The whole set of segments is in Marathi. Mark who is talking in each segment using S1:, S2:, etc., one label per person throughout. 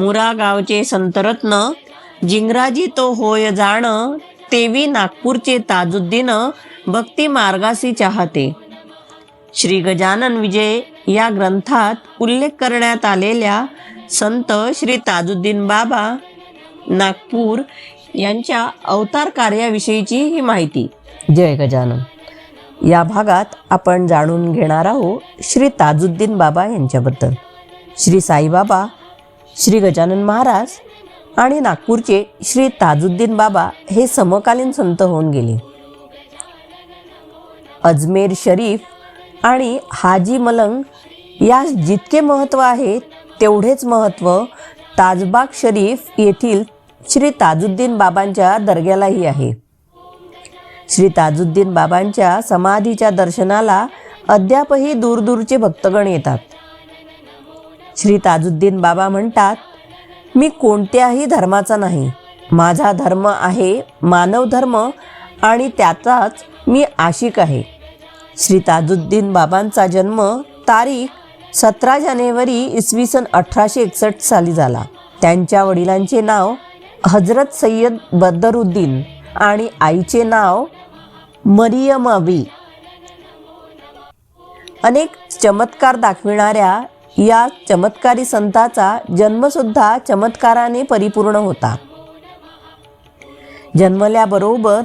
S1: मुरा गावचे संतरत्न जिंगराजी तो होय जाण तेवी नागपूरचे ताजुद्दीन भक्ती मार्गासी चाहते. श्री गजानन विजय या ग्रंथात उल्लेख करण्यात आलेल्या संत श्री ताजुद्दीन बाबा नागपूर यांच्या अवतार कार्याविषयीची ही माहिती. जय गजानन. या भागात आपण जाणून घेणार आहोत श्री ताजुद्दीन बाबा यांच्याबद्दल. श्री साईबाबा श्री गजानन महाराज आणि नागपूरचे श्री ताजुद्दीन बाबा हे समकालीन संत होऊन गेले. अजमेर शरीफ आणि हाजी मलंग यास जितके महत्त्व आहे तेवढेच महत्त्व ताजबाग शरीफ येथील श्री ताजुद्दीन बाबांच्या दर्ग्यालाही आहे. श्री ताजुद्दीन बाबांच्या समाधीच्या दर्शनाला अद्यापही दूरदूरचे भक्तगण येतात. श्री ताजुद्दीन बाबा म्हणतात मी कोणत्याही धर्माचा नाही. माझा धर्म आहे मानव धर्म आणि त्याचाच मी आशिक आहे. श्री ताजुद्दीन बाबांचा जन्म तारीख सतरा जानेवारी इसवी सन अठराशे एकसष्ट साली झाला. त्यांच्या वडिलांचे नाव हजरत सय्यद बदरुद्दीन आणि आईचे नाव मरियमावी अनेक चमत्कार दाखविणाऱ्या या चमत्कारी संताचा जन्मसुद्धा चमत्काराने परिपूर्ण होता. जन्मल्याबरोबर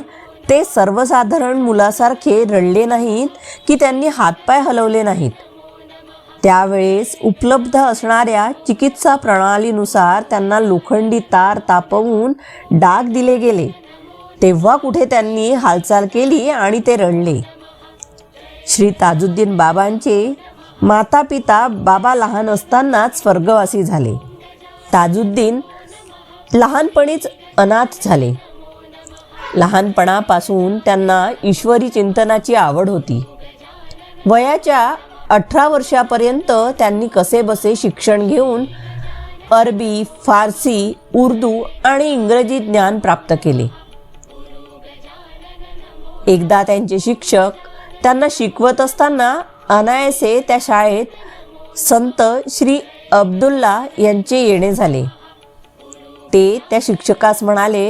S1: ते सर्वसाधारण मुलासारखे रडले नाहीत की त्यांनी हातपाय हलवले नाहीत. त्यावेळेस उपलब्ध असणाऱ्या चिकित्सा प्रणालीनुसार त्यांना लोखंडी तार तापवून डाग दिले गेले. तेव्हा कुठे त्यांनी हालचाल केली आणि ते रडले. श्री ताजुद्दीन बाबांचे माता पिता बाबा लहान असतानाच स्वर्गवासी झाले. ताजुद्दीन लहानपणीच अनाथ झाले. लहानपणापासून त्यांना ईश्वरी चिंतनाची आवड होती. वयाच्या अठरा वर्षापर्यंत त्यांनी कसेबसे शिक्षण घेऊन अरबी फारसी उर्दू आणि इंग्रजी ज्ञान प्राप्त केले. एकदा त्यांचे शिक्षक त्यांना शिकवत असताना अनायसे त्या शाळेत संत श्री अब्दुल्ला यांचे येणे झाले. ते त्या शिक्षकास म्हणाले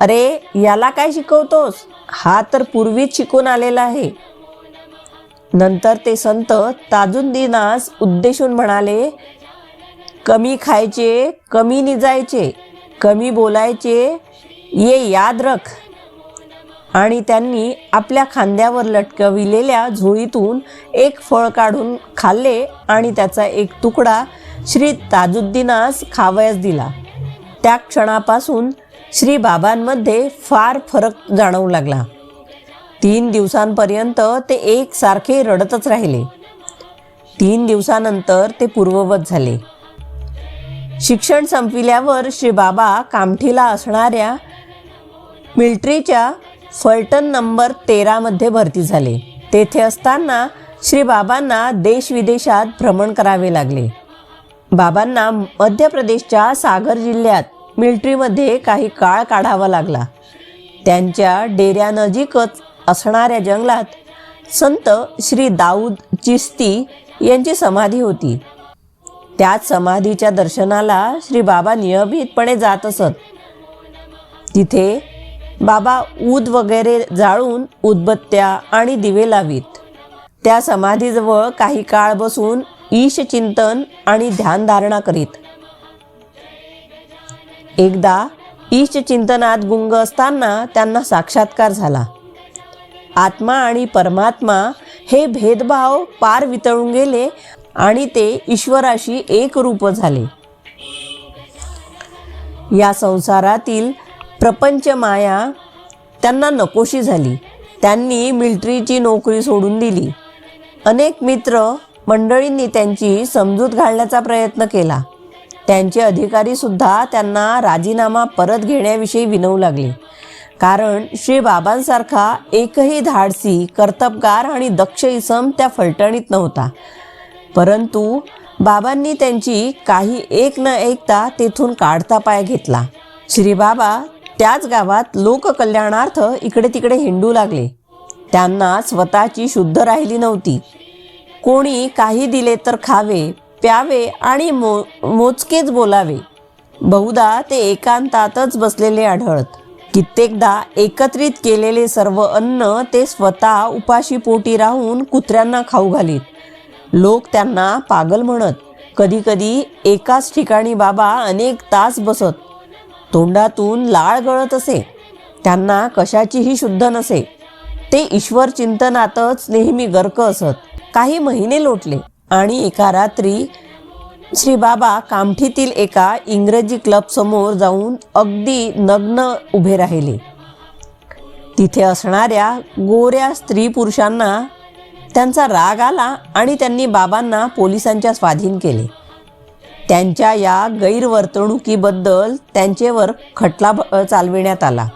S1: अरे याला काय शिकवतोस? हा तर पूर्वीच शिकून आलेला आहे. नंतर ते संत ताजुद्दीनास उद्देशून म्हणाले कमी खायचे कमी निजायचे कमी बोलायचे ये याद रख. आणि त्यांनी आपल्या खांद्यावर लटकविलेल्या झोळीतून एक फळ काढून खाल्ले आणि त्याचा एक तुकडा श्री ताजुद्दीनास खावयास दिला. त्या क्षणापासून श्री बाबांमध्ये फार फरक जाणवू लागला. तीन दिवसांपर्यंत ते एकसारखे रडतच राहिले. तीन दिवसानंतर ते पूर्ववत झाले. शिक्षण संपविल्यावर श्री बाबा कामठीला असणाऱ्या मिल्ट्रीच्या फलटण नंबर तेरामध्ये भरती झाले. तेथे असताना श्री बाबांना देशविदेशात भ्रमण करावे लागले. बाबांना मध्य प्रदेशच्या सागर जिल्ह्यात मिल्ट्रीमध्ये काही काळ काढावा लागला. त्यांच्या डेऱ्यानजीकच असणाऱ्या जंगलात संत श्री दाऊद चिस्ती यांची समाधी होती. त्याच समाधीच्या दर्शनाला श्री बाबा नियमितपणे जात असत. तिथे बाबा ऊद वगैरे जाळून उदबत्त्या आणि दिवे लावीत. त्या समाधीजवळ काही काळ बसून ईशचिंतन आणि ध्यानधारणा करीत. एकदा ईशचिंतनात गुंग असताना त्यांना साक्षात्कार झाला. आत्मा आणि परमात्मा हे भेदभाव पार वितळून गेले आणि ते ईश्वराशी एक रूप झाले. या संसारातील प्रपंच माया त्यांना नकोशी झाली. त्यांनी मिल्ट्रीची नोकरी सोडून दिली. अनेक मित्र मंडळींनी त्यांची समजूत घालण्याचा प्रयत्न केला. त्यांचे अधिकारीसुद्धा त्यांना राजीनामा परत घेण्याविषयी विनवू लागले. कारण श्री बाबांसारखा एकही धाडसी कर्तबगार आणि दक्ष इसम त्या फलटणीत नव्हता. परंतु बाबांनी त्यांची काही एक न ऐकता तेथून काढता पाय घेतला. श्री बाबा त्याच गावात लोककल्याणार्थ इकडे तिकडे हिंडू लागले. त्यांना स्वतःची शुद्ध राहिली नव्हती. कोणी काही दिले तर खावे प्यावे आणि मो मोजकेच बोलावे. बहुधा ते एकांतातच बसलेले आढळत. कित्येकदा एकत्रित केलेले सर्व अन्न ते स्वतः उपाशी पोटी राहून कुत्र्यांना खाऊ घालीत. लोक त्यांना पागल म्हणत कधीकधी एकाच ठिकाणी बाबा अनेक तास बसत. तोंडातून लाळ गळत असे. त्यांना कशाचीही शुद्ध नसे. ते ईश्वर चिंतनातच नेहमी गर्क असत. काही महिने लोटले आणि एका रात्री श्री बाबा कामठीतील एका इंग्रजी क्लब समोर जाऊन अगदी नग्न उभे राहिले. तिथे असणाऱ्या गोऱ्या स्त्री पुरुषांना त्यांचा राग आला आणि त्यांनी बाबांना पोलिसांच्या स्वाधीन केले. त्यांच्या या गैरवर्तणुकीबद्दल त्यांचेवर खटला भ- चालविण्यात आला.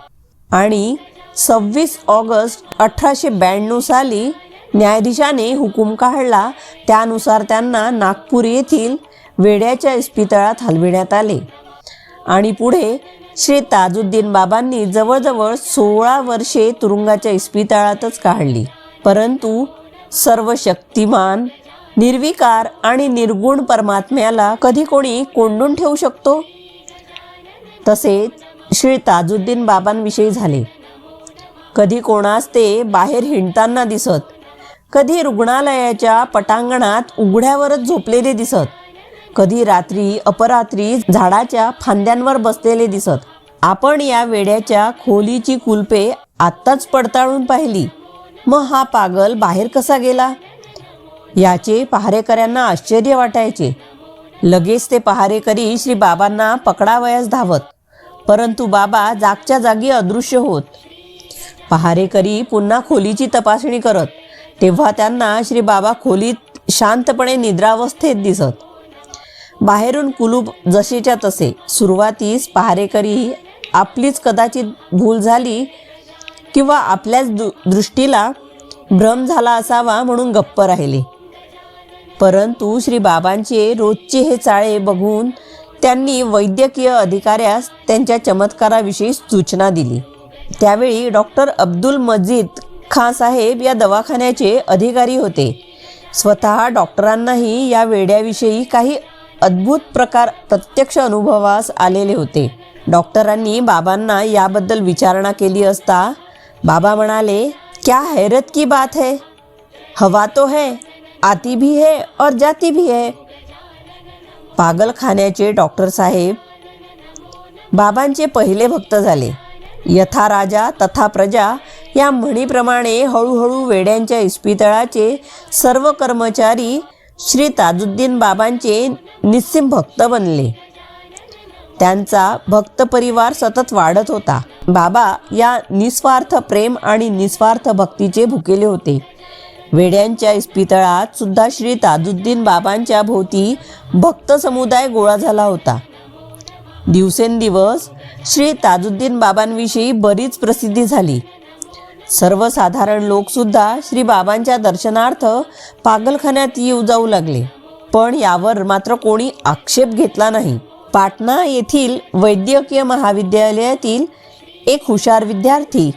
S1: आणि सव्वीस ऑगस्ट अठराशे ब्याण्णव साली न्यायाधीशाने हुकूम काढला. त्यानुसार त्यांना नागपूर येथील वेड्याच्या इस्पितळात हलविण्यात आले. आणि पुढे श्री ताजुद्दीन बाबांनी जवळजवळ सोळा वर्षे तुरुंगाच्या इस्पितळातच काढली. परंतु सर्व शक्तिमान निर्विकार आणि निर्गुण परमात्म्याला कधी कोणी कोंडून ठेवू शकतो? तसेच श्री ताजुद्दीन बाबांविषयी झाले. कधी कोणास ते बाहेर हिंडताना दिसत कधी रुग्णालयाच्या पटांगणात उघड्यावरच झोपलेले दिसत कधी रात्री अपरात्री झाडाच्या फांद्यांवर बसलेले दिसत. आपण या वेड्याच्या खोलीची कुलपे आत्ताच पडताळून पाहिली. मग हा पागल बाहेर कसा गेला? याचे पहारेकऱ्यांना आश्चर्य वाटायचे. लगेच ते पहारेकरी श्री बाबांना पकडावयास धावत. परंतु बाबा जागच्या जागी अदृश्य होत. पहारेकरी पुन्हा खोलीची तपासणी करत. तेव्हा त्यांना श्री बाबा खोलीत शांतपणे निद्रावस्थेत दिसत. बाहेरून कुलूप जसेच्या तसे. सुरुवातीस पहारेकरी आपलीच कदाचित भूल झाली किंवा आपल्याच दृष्टीला भ्रम झाला असावा म्हणून गप्प राहिले. परंतु श्री बाबांचे रोजचे हे चाळे बघून त्यांनी वैद्यकीय अधिकाऱ्यास त्यांच्या चमत्काराविषयी सूचना दिली. त्यावेळी डॉक्टर अब्दुल मजीद खां साहेब या दवाखान्याचे अधिकारी होते. स्वतः डॉक्टरांनाही या वेड्याविषयी काही अद्भुत प्रकार प्रत्यक्ष अनुभवास आलेले होते. डॉक्टरांनी बाबांना याबद्दल विचारणा केली असता बाबा म्हणाले क्या हैरत की बात है? हवा तो है. आती भी है और जाती भी है। पागलखान्याचे डॉक्टर साहेब बाबांचे पहिले भक्त झाले. यथा राजा तथा प्रजा या म्हणीप्रमाणे हळूहळू वेड्यांच्या इस्पितळाचे सर्व कर्मचारी श्री ताजुद्दीन बाबांचे निस्सिम भक्त बनले. त्यांचा भक्त परिवार सतत वाढत होता. बाबा या निस्वार्थ प्रेम आणि निस्वार्थ भक्तीचे भुकेले होते. वेड्यांच्या इस्पितळात सुद्धा श्री ताजुद्दीन बाबांच्या भोवती भक्त समुदाय गोळा झाला होता. दिवसेंदिवस श्री ताजुद्दीन बाबांविषयी बरीच प्रसिद्धी झाली. सर्वसाधारण लोकसुद्धा श्री बाबांच्या दर्शनार्थ पागलखान्यात येऊ जाऊ लागले. पण यावर मात्र कोणी आक्षेप घेतला नाही. पाटणा येथील वैद्यकीय महाविद्यालयातील एक हुशार विद्यार्थी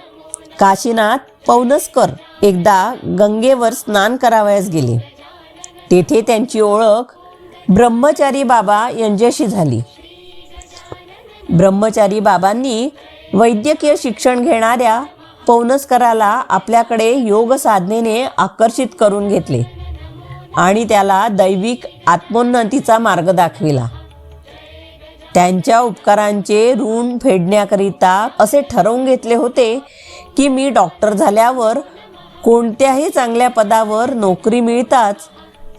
S1: काशीनाथ पौनसकर एकदा गंगेवर स्नान करावयास गेले. तेथे त्यांची ओळख ब्रह्मचारी बाबा यांच्याशी झाली. ब्रह्मचारी बाबांनी वैद्यकीय शिक्षण घेणाऱ्या पौनस्कराला आपल्याकडे योग साधनेने आकर्षित करून घेतले आणि त्याला दैविक आत्मोन्नतीचा मार्ग दाखविला. त्यांच्या उपकारांचे ऋण फेडण्याकरिता असे ठरवून घेतले होते की मी डॉक्टर झाल्यावर कोणत्याही चांगल्या पदावर नोकरी मिळताच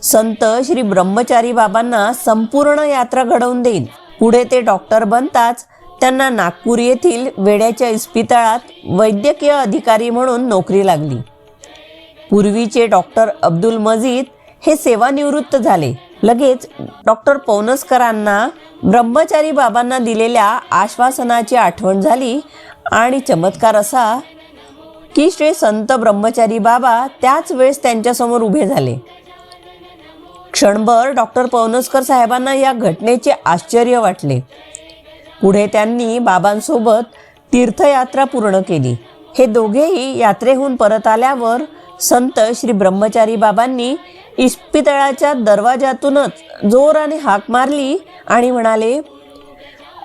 S1: संत श्री ब्रह्मचारी बाबांना संपूर्ण यात्रा घडवून देईन. पुढे ते डॉक्टर बनताच त्यांना नागपूर येथील वेड्याच्या इस्पितळात वैद्यकीय अधिकारी म्हणून नोकरी लागली. पूर्वीचे डॉक्टर अब्दुल मजीद हे सेवानिवृत्त झाले. लगेच डॉक्टर पौनसकरांना ब्रह्मचारी बाबांना दिलेल्या आश्वासनाची आठवण झाली आणि चमत्कार असा की श्री संत ब्रह्मचारी बाबा त्याच वेळेस त्यांच्यासमोर उभे झाले. क्षणभर डॉक्टर पवनसकर साहेबांना या घटनेचे आश्चर्य वाटले. पुढे त्यांनी बाबांसोबत तीर्थयात्रा पूर्ण केली. हे दोघेही यात्रेहून परत आल्यावर संत श्री ब्रह्मचारी बाबांनी इस्पितळाच्या दरवाजातूनच जोराने हाक मारली आणि म्हणाले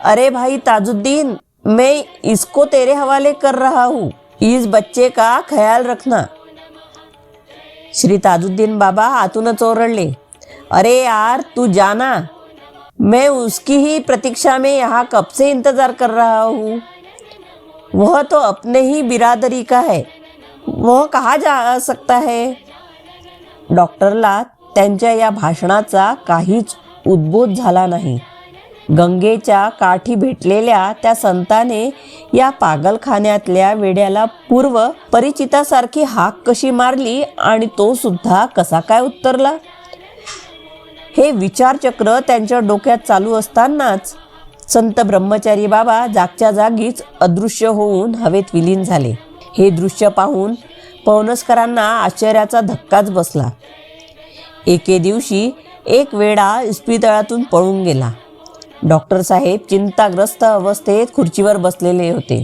S1: अरे भाई ताजुद्दीन मैं इसको तेरे हवाले कर रहा हूँ. इस बच्चे का ख्याल रखना। श्री ताजुद्दीन बाबा आतूनच ओरडले, अरे यार, तू जाना। मैं उसकी ही प्रतीक्षा में यहाँ कब से इंतज़ार कर रहा हूँ? वह तो अपने ही बिरादरी का है। वह कहा जा सकता है? डॉक्टरला त्यांच्या या भाषणाचा काहीच उद्बोध झाला नाही. गंगेच्या काठी भेटलेल्या त्या संताने या पागलखान्यातल्या वेड्याला पूर्व परिचितासारखी हाक कशी मारली आणि तो सुद्धा कसा काय उत्तरला? हे विचारचक्र त्यांच्या डोक्यात चालू असतानाच संत ब्रह्मचारी बाबा जागच्या जागीच अदृश्य होऊन हवेत विलीन झाले. हे दृश्य पाहून पवनस्करांना आश्चर्याचा धक्काच बसला. एके दिवशी एक वेडा इस्पितळातून पळून गेला. डॉक्टर साहेब चिंताग्रस्त अवस्थेत खुर्चीवर बसलेले होते.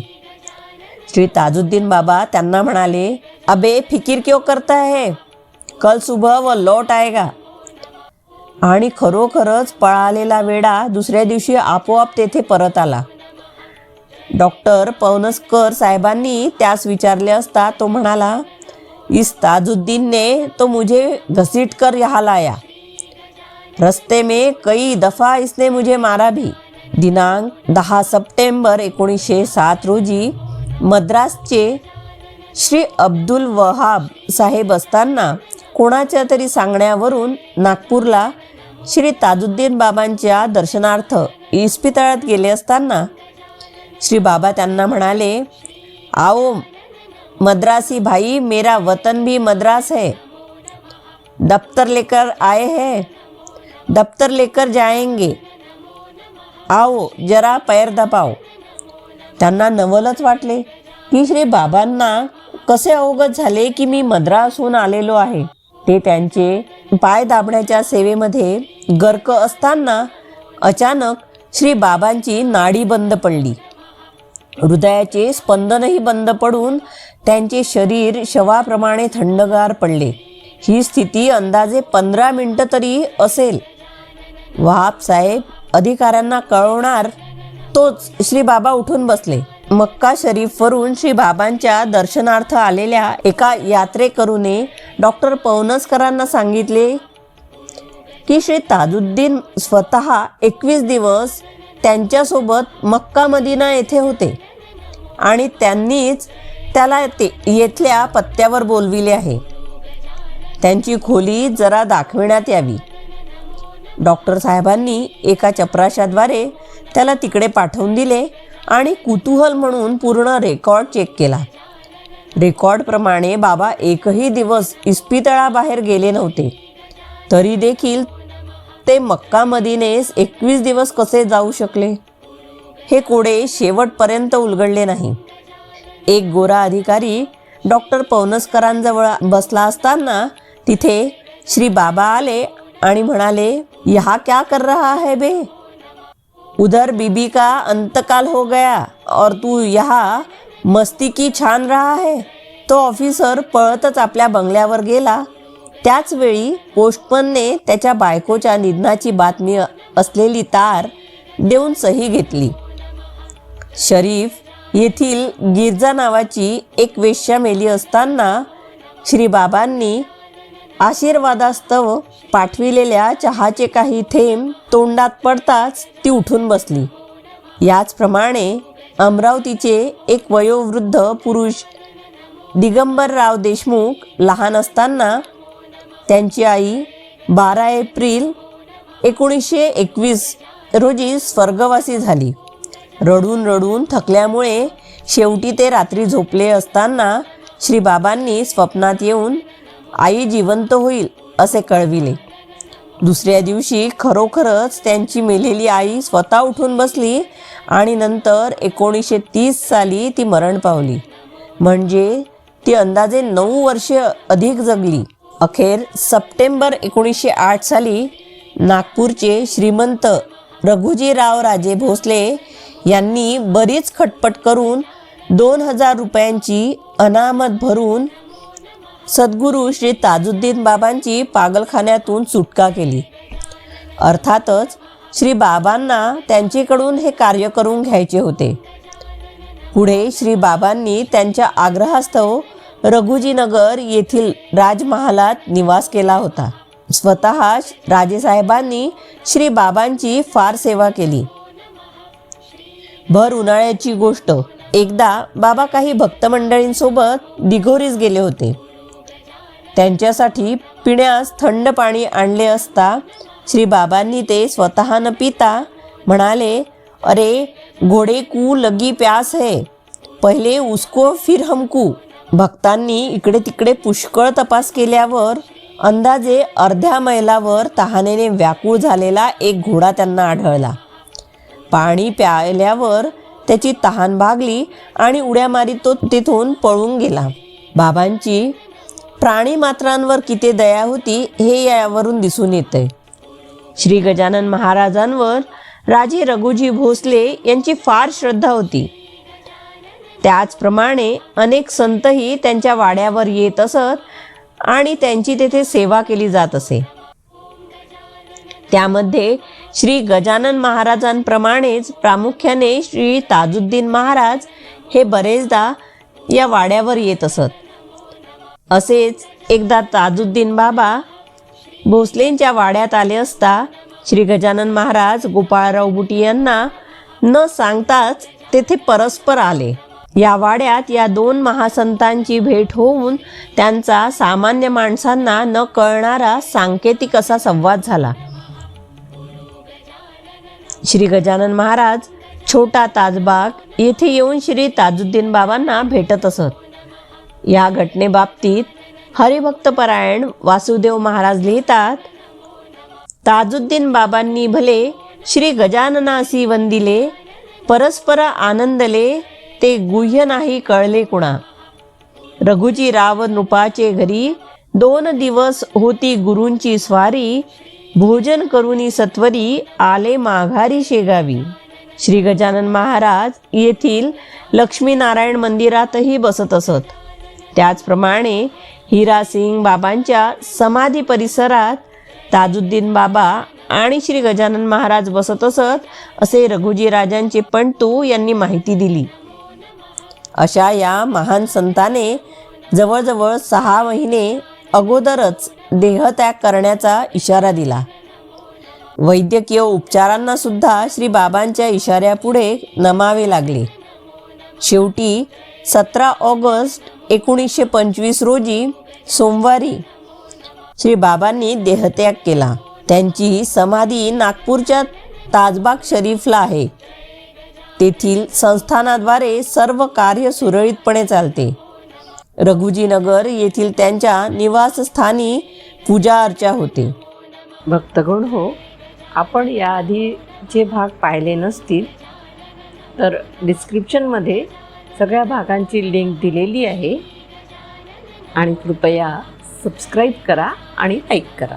S1: श्री ताजुद्दीन बाबा त्यांना म्हणाले अबे फिकीर क्यों करता है कल सुबह व लौट आएगा. आणि खरोखरच पळालेला वेडा दुसऱ्या दिवशी आपोआप तेथे परत आला. डॉक्टर पवनस्कर साहेबांनी त्यास विचारले असता तो म्हणाला इस ताजुद्दीनने तो मुझे घसीट कर यहाँ लाया. रस्ते में कई दफ़ा इसने मुझे मारा भी। दिनांक दहा सप्टेंबर एकोणीसशे सात रोजी मद्रासचे श्री अब्दुल वहाब साहेब असताना कोणाच्या तरी सांगण्यावरून नागपूरला श्री ताजुद्दीन बाबांच्या दर्शनार्थ इस्पितळात गेले असताना श्री बाबा त्यांना म्हणाले आओ मद्रासी भाई मेरा वतन भी मद्रास है। दफ्तर लेकर आए हैं। दफ्तर लेकर जाएंगे। आओ जरा पैर दबाओ। त्यांना नवलच वाटले की श्री बाबांना कसे अवगत झाले की मी मद्रासहून आलेलो आहे? ते त्यांचे पाय दाबण्याच्या सेवेमध्ये गर्क असताना अचानक श्री बाबांची नाडी बंद पडली. हृदयाचे स्पंदनही बंद पडून त्यांचे शरीर शवाप्रमाणे थंडगार पडले. ही स्थिती अंदाजे पंधरा मिनटं तरी असेल. साहेब अधिकाऱ्यांना कळवणार तोच श्री बाबा उठून बसले. मक्का शरीफवरून श्री बाबांच्या दर्शनार्थ आलेल्या एका यात्रेकरूने डॉक्टर पवनसकरांना सांगितले की श्री ताजुद्दीन स्वतः एकवीस दिवस त्यांच्यासोबत मक्का मदिना येथे होते आणि त्यांनीच त्याला ते येथल्या पत्त्यावर बोलविले आहे. त्यांची खोली जरा दाखविण्यात यावी. डॉक्टर साहेबांनी एका चपराशाद्वारे त्याला तिकडे पाठवून दिले आणि कुतूहल म्हणून पूर्ण रेकॉर्ड चेक केला. रेकॉर्डप्रमाणे बाबा एकही दिवस इस्पितळाबाहेर गेले नव्हते. तरी देखील ते मक्का मदिनेस एकवीस दिवस कसे जाऊ शकले? हे कोडे शेवटपर्यंत उलगडले नाही. एक गोरा अधिकारी डॉक्टर पवनस्करांजवळ बसला असताना तिथे श्री बाबा आले आणि म्हणाले यहाँ क्या कर रहा है बे? उधर बीबी का अंतकाल हो गया और तू यहाँ मस्ती की छान रहा है। तो ऑफिसर पळतच आपल्या बंगल्यावर गेला। त्याच वेळी पोस्टमनने त्याच्या बायकोच्या निधनाची बातमी असलेली तार देऊन सही घेतली. शरीफ येथील गिरजा नावाची एक वेश्या मेली असताना श्री बाबांनी आशीर्वादास्तव पाठविलेल्या चहाचे काही थेंब तोंडात पडताच ती उठून बसली. याचप्रमाणे अमरावतीचे एक वयोवृद्ध पुरुष दिगंबरराव देशमुख लहान असताना त्यांची आई बारा एप्रिल एकोणीसशे एकवीस रोजी स्वर्गवासी झाली. रडून रडून थकल्यामुळे शेवटी ते रात्री झोपले असताना श्रीबाबांनी स्वप्नात येऊन आई जिवंत होईल असे कळविले. दुसऱ्या दिवशी खरोखरच त्यांची मेलेली आई स्वतः उठून बसली आणि नंतर एकोणीसशे तीस साली ती मरण पावली. म्हणजे ती अंदाजे नऊ वर्ष अधिक जगली. अखेर सप्टेंबर एकोणीसशे आठ साली नागपूरचे श्रीमंत रघुजीराव राजे भोसले यांनी बरीच खटपट करून दोन हजार रुपयांची अनामत भरून सद्गुरू श्री ताजुद्दीन बाबांची पागलखान्यातून सुटका केली. अर्थातच श्री बाबांना त्यांच्याकडून हे कार्य करून घ्यायचे होते. पुढे श्री बाबांनी त्यांच्या आग्रहास्तव रघुजीनगर येथील राजमहालात निवास केला होता. स्वत राजेसाहेबांनी श्री बाबांची फार सेवा केली. भर उन्हाळ्याची गोष्ट. एकदा बाबा काही भक्तमंडळींसोबत दिघोरीस गेले होते. त्यांच्यासाठी पिण्यास थंड पाणी आणले असता श्री बाबांनी ते स्वतः न पिता म्हणाले अरे घोडे कू लगी प्यास है. पहिले उसको फिर हमकू भक्तांनी इकडे तिकडे पुष्कळ तपास केल्यावर अंदाजे अर्ध्या मैलावर तहानेने व्याकुळ झालेला एक घोडा त्यांना आढळला. पाणी प्यायल्यावर त्याची तहान भागली आणि उड्या मारीत तो तिथून पळून गेला. बाबांची प्राणी मात्रांवर किती दया होती हे यावरून दिसून येते श्री गजानन महाराजांवर राजे रघुजी भोसले यांची फार श्रद्धा होती. त्याचप्रमाणे अनेक संतही त्यांच्या वाड्यावर येत असत आणि त्यांची तेथे सेवा केली जात असे. त्यामध्ये श्री गजानन महाराजांप्रमाणेच प्रामुख्याने श्री ताजुद्दीन महाराज हे बरेचदा या वाड्यावर येत असत. असेच एकदा ताजुद्दीन बाबा भोसलेंच्या वाड्यात आले असता श्री गजानन महाराज गोपाळराव बुटी यांना न सांगताच तेथे परस्पर आले. या वाड्यात या दोन महासंतांची भेट होऊन त्यांचा सामान्य माणसांना न कळणारा सांकेतिक असा संवाद झाला. श्री गजानन महाराज छोटा ताजबाग येथे येऊन श्री ताजुद्दीन बाबांना भेटत असत. या घटनेबाबतीत हरिभक्तपरायण वासुदेव महाराज लिहितात ताजुद्दीन बाबांनी भले श्री गजाननासी वंदिले परस्पर आनंदले ते गुह्य नाही कळले कुणा. रघुजी राव नृपाचे घरी दोन दिवस होती गुरूंची स्वारी भोजन करुनी सत्वरी आले माघारी शेगावी. श्री गजानन महाराज येथील लक्ष्मीनारायण मंदिरातही बसत असत. त्याचप्रमाणे हिरासिंग बाबांच्या समाधी परिसरात ताजुद्दीन बाबा आणि श्री गजानन महाराज बसत असत असे रघुजी राजांचे पंटू यांनी माहिती दिली. अशा या महान संताने जवळजवळ सहा महिने अगोदरच देहत्याग करण्याचा इशारा दिला. वैद्यकीय उपचारांना सुद्धा श्री बाबांच्या इशाऱ्यापुढे नमावे लागले. शेवटी सतरा ऑगस्ट एकोणीसशे पंचवीस रोजी सोमवारी श्री बाबांनी देहत्याग केला. त्यांची समाधी नागपूरच्या ताजबाग शरीफला आहे. तेथील संस्थानाद्वारे सर्व कार्य सुरळीतपणे चालते. रघुजीनगर येथील त्यांच्या निवासस्थानी पूजा अर्चा होते.
S2: भक्तगण हो आपण याआधी जे भाग पाहिले नसतील तर डिस्क्रिप्शनमध्ये सगळ्या भागांची लिंक दिलेली आहे. आणि कृपया सबस्क्राईब करा आणि लाईक करा.